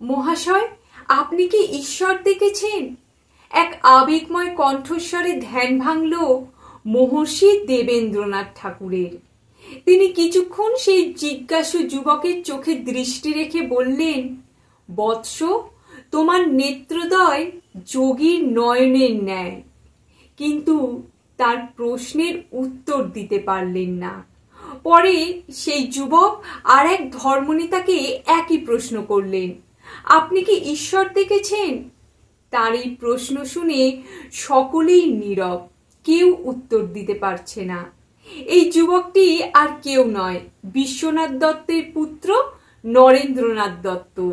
মহাশয়, আপনি কি ঈশ্বর দেখেছেন? এক আবেগময় কণ্ঠস্বরে ধ্যান ভাঙল মহর্ষি দেবেন্দ্রনাথ ঠাকুরের। তিনি কিছুক্ষণ সেই জিজ্ঞাসু যুবকের চোখে দৃষ্টি রেখে বললেন, বৎস, তোমার নেত্রদয় যোগীর নয়নের ন্যায়। কিন্তু তার প্রশ্নের উত্তর দিতে পারলেন না। পরে সেই যুবক আর এক ধর্মনেতাকে একই প্রশ্ন করলেন আপনি কি ঈশ্বর দেখেছেন? তার এই প্রশ্ন শুনে সকলেই নীরব, কেউ উত্তর দিতে পারছে না। এই যুবকটি আর কেউ নয়, বিশ্বনাথ দত্তের পুত্র নরেন্দ্রনাথ দত্ত।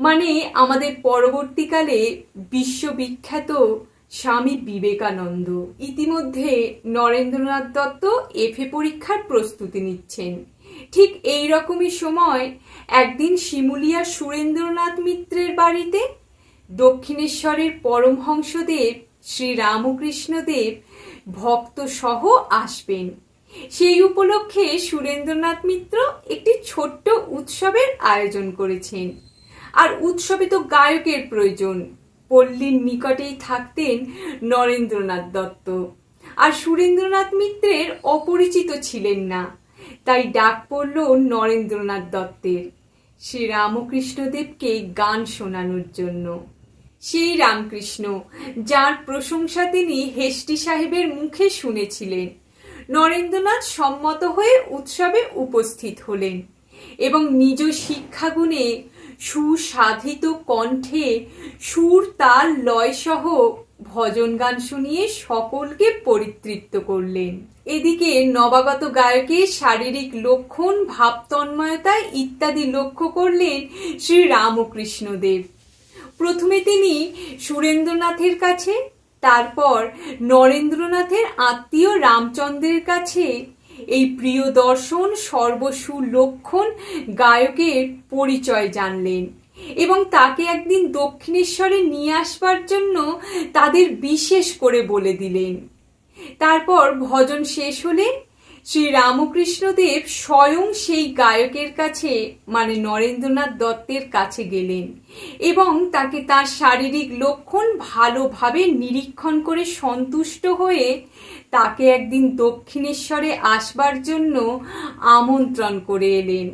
মানে আমাদের পরবর্তীকালে বিশ্ববিখ্যাত স্বামী বিবেকানন্দ। ইতিমধ্যে নরেন্দ্রনাথ দত্ত এফএ পরীক্ষার প্রস্তুতি নিচ্ছেন। ঠিক এই রকমই সময় একদিন শিমুলিয়া সুরেন্দ্রনাথ মিত্রের বাড়িতে দক্ষিণেশ্বরের পরমহংসদেব শ্রী রামকৃষ্ণদেব ভক্ত সহ আসবেন। সেই উপলক্ষে সুরেন্দ্রনাথ মিত্র একটি ছোট্ট উৎসবের আয়োজন করেছেন। আর উৎসবে তো গায়কের প্রয়োজন, পল্লীর নিকটেই থাকতেন নরেন্দ্রনাথ দত্ত। আর সুরেন্দ্রনাথ মিত্রের অপরিচিত ছিলেন না। তাই ডাক পড়ল নরেন্দ্রনাথ দত্তের। শ্রী রামকৃষ্ণদেবকে গান শোনানোর জন্য। সেই রামকৃষ্ণ, যার প্রশংসা তিনি হেস্টি সাহেবের মুখে শুনেছিলেন, নরেন্দ্রনাথ সম্মত হয়ে উৎসবে উপস্থিত হলেন এবং নিজ শিক্ষাগুণে সুসাধিত কণ্ঠে সুর, তাল লয় সহ ভজন গান শুনিয়ে সকলকে পরিতৃপ্ত করলেন। এদিকে নবাগত গায়কের শারীরিক লক্ষণ ভাবতন্ময়তা ইত্যাদি লক্ষ্য করলেন শ্রী রামকৃষ্ণদেব। প্রথমে তিনি সুরেন্দ্রনাথের কাছে, তারপর নরেন্দ্রনাথের আত্মীয় রামচন্দ্রের কাছে এই প্রিয় দর্শন সর্বসু লক্ষণ গায়কের পরিচয় জানলেন। এবং তাকে একদিন দক্ষিণেশ্বরে নিয়ে আসবার জন্য তাদের বিশেষ করে বলে দিলেন। তারপর ভজন শেষ হলে শ্রী রামকৃষ্ণদেব স্বয়ং সেই গায়কের কাছে মানে নরেন্দ্রনাথ দত্তের কাছে গেলেন এবং তাকে তার শারীরিক লক্ষণ ভালোভাবে নিরীক্ষণ করে সন্তুষ্ট হয়ে তাকে একদিন দক্ষিণেশ্বরে আসবার জন্য আমন্ত্রণ করে এলেন।